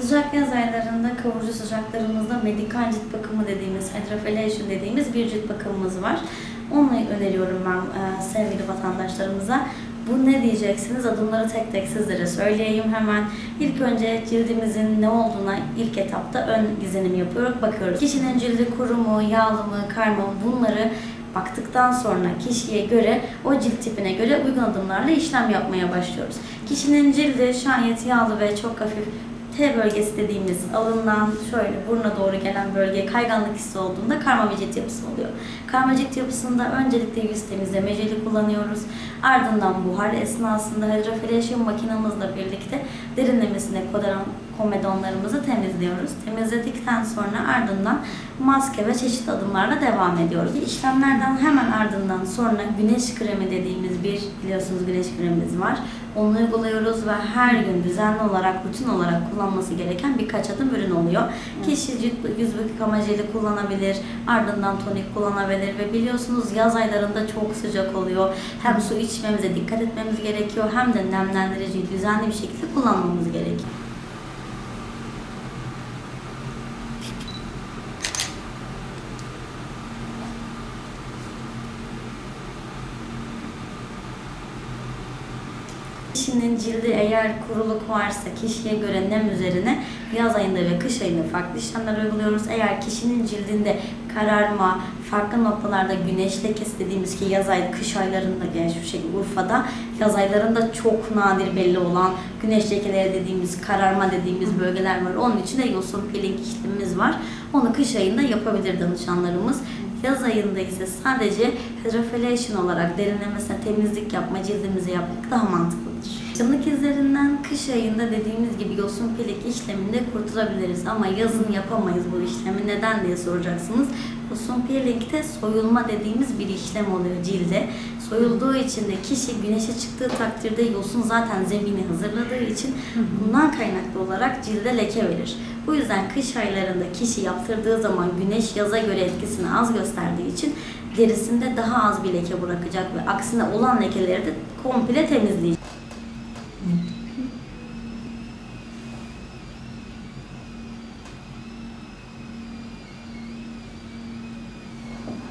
Sıcak yaz aylarında kavurucu sıcaklarımızda medikal cilt bakımı dediğimiz, hydrofilation dediğimiz bir cilt bakımımız var. Onu öneriyorum ben e, sevgili vatandaşlarımıza. Bu ne diyeceksiniz? Adımları tek tek sizlere söyleyeyim hemen. İlk önce cildimizin ne olduğuna ilk etapta ön izlenim yapıyoruz, bakıyoruz. Kişinin cildi kuru mu, yağlı mı, karma mı bunları baktıktan sonra kişiye göre, o cilt tipine göre uygun adımlarla işlem yapmaya başlıyoruz. Kişinin cildi şayet yağlı ve çok hafif T bölgesi dediğimiz alından şöyle buruna doğru gelen bölgeye kayganlık hissi olduğunda karma cilt yapısı oluyor. Karma cilt yapısında öncelikle yüz temizleme jeli kullanıyoruz. Ardından buhar esnasında hydrofilation makinamızla birlikte derinlemesine kodaron komedonlarımızı temizliyoruz. Temizledikten sonra ardından maske ve çeşitli adımlarla devam ediyoruz. İşlemlerden hemen ardından sonra güneş kremi dediğimiz bir biliyorsunuz güneş kremimiz var. Onu uyguluyoruz ve her gün düzenli olarak, rutin olarak kullanması gereken birkaç adım ürün oluyor. Kişi cilt yüz yıkama jeli kullanabilir, ardından tonik kullanabilir ve biliyorsunuz yaz aylarında çok sıcak oluyor. Hem su içmemize dikkat etmemiz gerekiyor hem de nemlendiriciyi düzenli bir şekilde kullanmamız gerekiyor. Kişinin cildi eğer kuruluk varsa kişiye göre nem üzerine yaz ayında ve kış ayında farklı işlemler uyguluyoruz. Eğer kişinin cildinde kararma, farklı noktalarda güneş lekesi dediğimiz ki yaz ay, kış aylarında yani şu şekilde Urfa'da yaz aylarında çok nadir belli olan güneş lekeleri dediğimiz, kararma dediğimiz bölgeler var. Onun için de yosun peeling işlemimiz var. Onu kış ayında yapabilir danışanlarımız. Yaz ayında ise sadece hydrofilation olarak derinlemesine temizlik yapma, cildimizi yapmak daha mantıklıdır. Çınlık izlerinden kış ayında dediğimiz gibi yosun pelik işleminde kurtulabiliriz ama yazın yapamayız bu işlemi. Neden diye soracaksınız. Yosun peeling'de soyulma dediğimiz bir işlem oluyor cilde. Soyulduğu için de kişi güneşe çıktığı takdirde yosun zaten zemini hazırladığı için bundan kaynaklı olarak cilde leke verir. Bu yüzden kış aylarında kişi yaptırdığı zaman güneş yaza göre etkisini az gösterdiği için derisinde daha az bir leke bırakacak ve aksine olan lekeleri de komple temizleyecek.